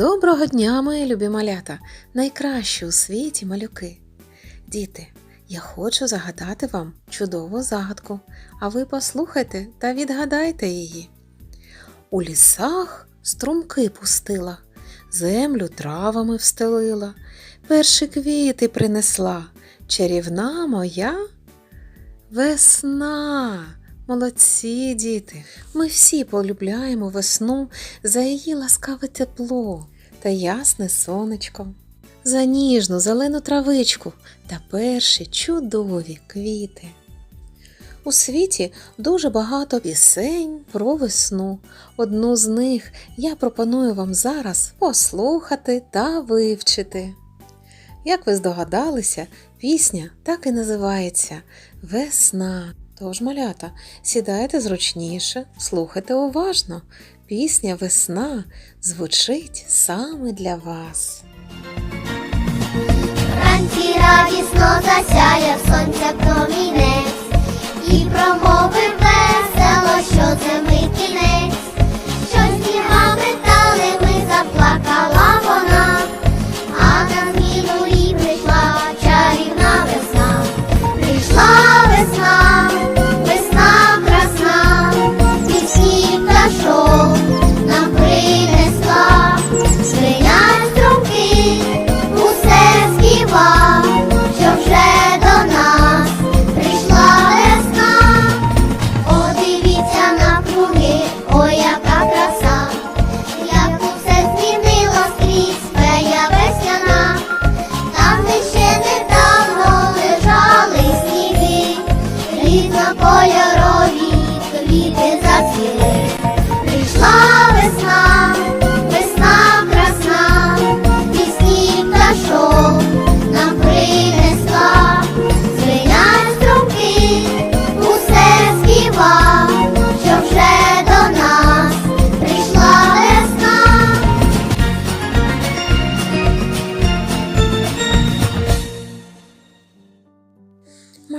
Доброго дня, мої любі малята, найкращі у світі малюки. Діти, я хочу загадати вам чудову загадку, а ви послухайте та відгадайте її. У лісах струмки пустила, землю травами встелила, перші квіти принесла, чарівна моя весна. Молодці, діти! Ми всі полюбляємо весну за її ласкаве тепло та ясне сонечко, за ніжну зелену травичку та перші чудові квіти. У світі дуже багато пісень про весну. Одну з них я пропоную вам зараз послухати та вивчити. Як ви здогадалися, пісня так і називається Весна. Тож, малята, сідайте зручніше, слухайте уважно. Пісня Весна звучить саме для вас. Ранці радісно засяє сонця промінець Cristo.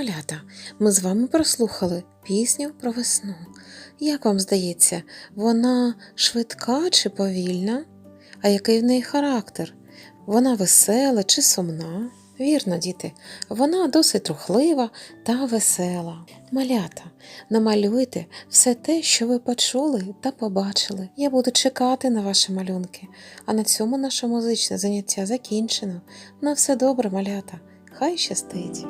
Малята, ми з вами прослухали пісню про весну. Як вам здається, вона швидка чи повільна? А який в неї характер? Вона весела чи сумна? Вірно, діти, вона досить рухлива та весела. Малята, намалюйте все те, що ви почули та побачили. Я буду чекати на ваші малюнки. А на цьому наше музичне заняття закінчено. На все добре, малята. Хай щастить!